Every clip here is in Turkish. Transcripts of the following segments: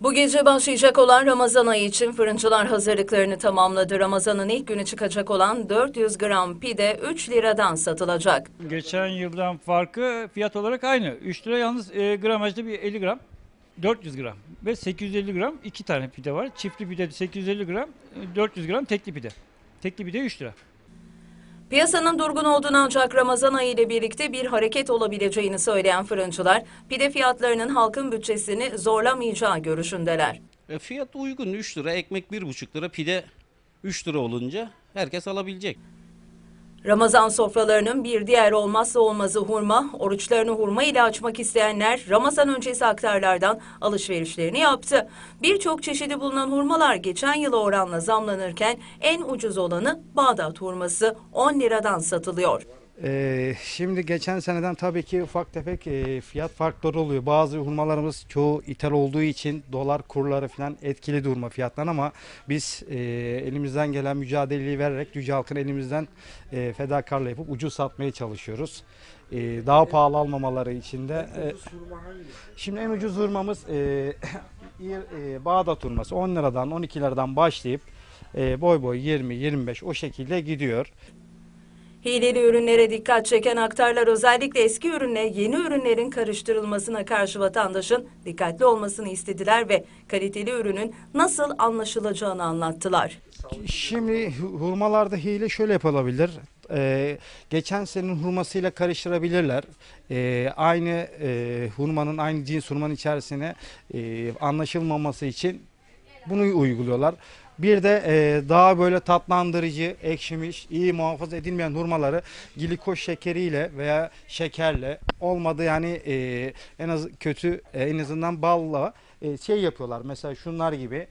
Bu gece başlayacak olan Ramazan ayı için fırıncılar hazırlıklarını tamamladı. Ramazan'ın ilk günü çıkacak olan 400 gram pide 3 liradan satılacak. Geçen yıldan farkı fiyat olarak aynı. 3 lira yalnız e, gramajda bir 50 gram. 400 gram ve 850 gram iki tane pide var. Çiftli pide 850 gram, e, 400 gram tekli pide. Tekli pide 3 lira. Piyasanın durgun olduğunu ancak Ramazan ayı ile birlikte bir hareket olabileceğini söyleyen fırıncılar, pide fiyatlarının halkın bütçesini zorlamayacağı görüşündeler. E, fiyat uygun 3 lira, ekmek 1,5 lira, pide 3 lira olunca herkes alabilecek. Ramazan sofralarının bir diğer olmazsa olmazı hurma, oruçlarını hurma ile açmak isteyenler Ramazan öncesi aktarlardan alışverişlerini yaptı. Birçok çeşidi bulunan hurmalar geçen yıla oranla zamlanırken en ucuz olanı Bağdat hurması 10 liradan satılıyor. Ee, şimdi geçen seneden tabii ki ufak tefek e, fiyat farkları oluyor. Bazı hurmalarımız çoğu ithal olduğu için dolar kurları falan etkili durma fiyattan ama biz e, elimizden gelen mücadeleyi vererek Yüce Halkın elimizden e, fedakarlığı yapıp ucuz satmaya çalışıyoruz. E, daha pahalı almamaları için de. e, şimdi en ucuz hurmamız e, e, Bağdat hurması 10 liradan 12 liradan başlayıp e, boy boy 20-25 o şekilde gidiyor. Hileli ürünlere dikkat çeken aktarlar özellikle eski ürünle yeni ürünlerin karıştırılmasına karşı vatandaşın dikkatli olmasını istediler ve kaliteli ürünün nasıl anlaşılacağını anlattılar. Şimdi hu- hurmalarda hile şöyle yapılabilir. Ee, geçen senenin hurmasıyla karıştırabilirler. Ee, aynı e, hurmanın aynı cins hurmanın içerisine e, anlaşılmaması için bunu uyguluyorlar. Bir de e, daha böyle tatlandırıcı, ekşimiş, iyi muhafaza edilmeyen hurmaları glikoz şekeriyle veya şekerle olmadı yani e, en az kötü e, en azından balla e, şey yapıyorlar. Mesela şunlar gibi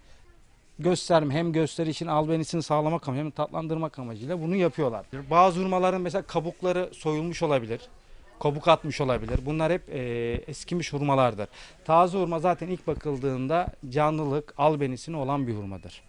gösterme hem gösteri için albenisini sağlamak amacıyla hem tatlandırmak amacıyla bunu yapıyorlar. Bazı hurmaların mesela kabukları soyulmuş olabilir. Kabuk atmış olabilir. Bunlar hep e, eskimiş hurmalardır. Taze hurma zaten ilk bakıldığında canlılık, albenisini olan bir hurmadır.